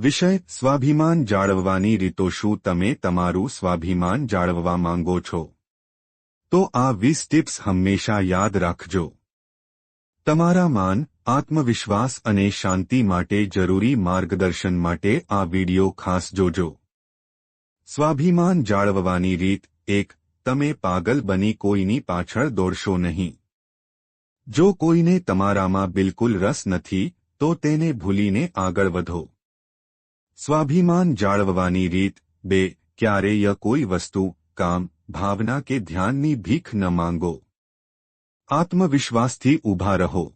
વિષય સ્વાભિમાન જાળવવાની રીતો શું તમે તમારું સ્વાભિમાન જાળવવા માંગો છો? તો આ વીસ ટિપ્સ હંમેશા યાદ રાખજો. તમારા માન, આત્મવિશ્વાસ અને શાંતિ માટે જરૂરી માર્ગદર્શન માટે આ વિડિયો ખાસ જોજો. સ્વાભિમાન જાળવવાની રીત એક, તમે પાગલ બની કોઈની પાછળ દોડશો નહીં. જો કોઈને તમારામાં બિલકુલ રસ નથી, તો તેને ભૂલીને આગળ વધો. સ્વાભિમાન જાળવવાની રીત, બે, ક્યારેય કોઈ વસ્તુ, કામ, ભાવના કે ધ્યાનની ભીખ ન માંગો. આત્મવિશ્વાસથી ઊભા રહો.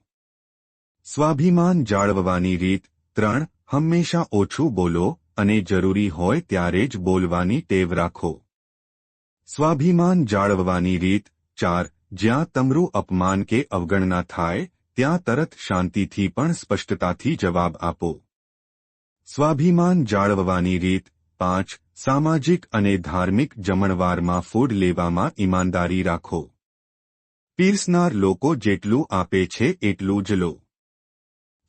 સ્વાભિમાન જાળવવાની રીત, ત્રણ, હંમેશા ઓછું બોલો અને જરૂરી હોય ત્યારે જ બોલવાની ટેવ રાખો. સ્વાભિમાન જાળવવાની રીત, ચાર, જ્યાં તમરું અપમાન કે અવગણના થાય, ત્યાં તરત શાંતિથી પણ સ્પષ્ટતાથી જવાબ આપો. સ્વાભિમાન જાળવવાની રીત પાંચ, સામાજિક અને ધાર્મિક જમણવારમાં ફૂડ લેવામાં ઈમાનદારી રાખો. પીરસનાર લોકો જેટલું આપે છે એટલું જ લો.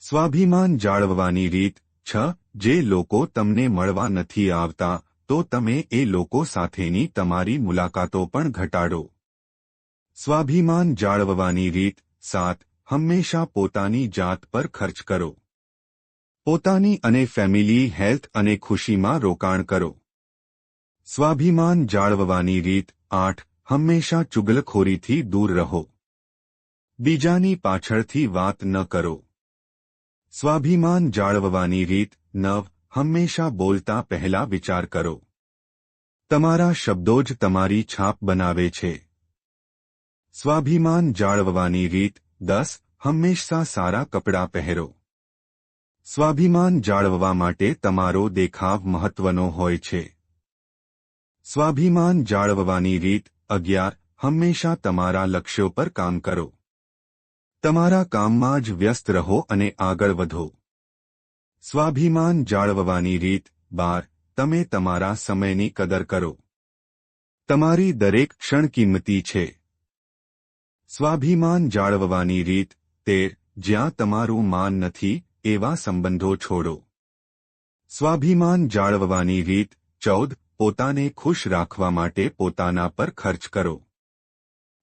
સ્વાભિમાન જાળવવાની રીત છ, જે લોકો તમને મળવા નથી આવતા, તો તમે એ લોકો સાથેની તમારી મુલાકાતો પણ ઘટાડો. સ્વાભિમાન જાળવવાની રીત સાત, હંમેશા પોતાની જાત પર ખર્ચ કરો. પોતાની અને ફેમિલી, હેલ્થ અને ખુશીમાં રોકાણ કરો. સ્વાભિમાન જાળવવાની રીત આઠ, હંમેશા ચુગલખોરીથી દૂર રહો. બીજાની પાછળથી વાત ન કરો. સ્વાભિમાન જાળવવાની રીત નવ, હંમેશા બોલતા પહેલા વિચાર કરો. તમારા શબ્દો જ તમારી છાપ બનાવે છે. સ્વાભિમાન જાળવવાની રીત દસ, હંમેશા સારા કપડાં પહેરો. સ્વાભિમાન જાળવવા માટે તમારો દેખાવ મહત્વનો હોય છે. સ્વાભિમાન જાળવવાની રીત અગિયાર, હંમેશા તમારા લક્ષ્યો પર કામ કરો. તમારા કામમાં જ વ્યસ્ત રહો અને આગળ વધો. સ્વાભિમાન જાળવવાની રીત બાર, તમે તમારા સમયની કદર કરો. તમારી દરેક ક્ષણ કિંમતી છે. સ્વાભિમાન જાળવવાની રીત તેર, જ્યાં તમારું માન નથી એવા સંબંધો છોડો. સ્વાભિમાન જાળવવાની રીત, ચૌદ, પોતાને ખુશ રાખવા માટે પોતાના પર ખર્ચ કરો.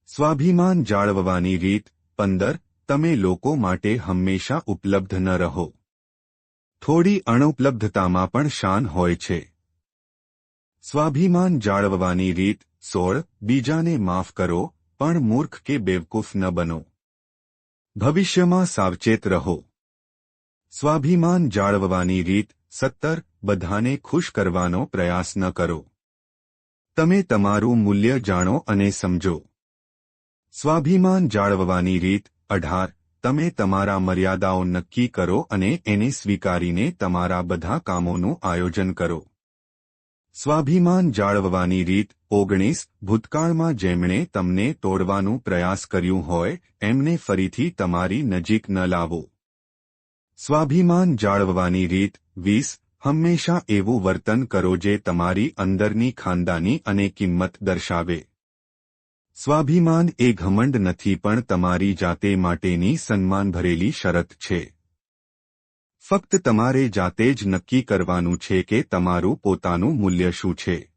સ્વાભિમાન જાળવવાની રીત, પંદર, તમે લોકો માટે હંમેશા ઉપલબ્ધ ન રહો. થોડી અણુપલબ્ધતામાં પણ શાન હોય છે. સ્વાભિમાન જાળવવાની રીત, સોળ, બીજાને માફ કરો, પણ મૂર્ખ કે બેવકૂફ ન બનો. ભવિષ્યમાં સાવચેત રહો. સ્વાભિમાન જાળવવાની રીત સત્તર, બધાને ખુશ કરવાનો પ્રયાસ ન કરો. તમે તમારું મૂલ્ય જાણો અને સમજો. સ્વાભિમાન જાળવવાની રીત અઢાર, તમે તમારા મર્યાદાઓ નક્કી કરો અને એને સ્વીકારીને તમારા બધા કામોનું આયોજન કરો. સ્વાભિમાન જાળવવાની રીત ઓગણીસ, ભૂતકાળમાં જેમણે તમને તોડવાનું પ્રયાસ કર્યું હોય, એમને ફરીથી તમારી નજીક ન લાવો. સ્વાભિમાન જાળવવાની રીત, વીસ, હંમેશા એવું વર્તન કરો જે તમારી અંદરની ખાનદાની અને કિંમત દર્શાવે. સ્વાભિમાન એ ઘમંડ નથી પણ તમારી જાતે માટેની સન્માન ભરેલી શરત છે. ફક્ત તમારે જાતે જ નક્કી કરવાનું છે કે તમારું પોતાનું મૂલ્ય શું છે.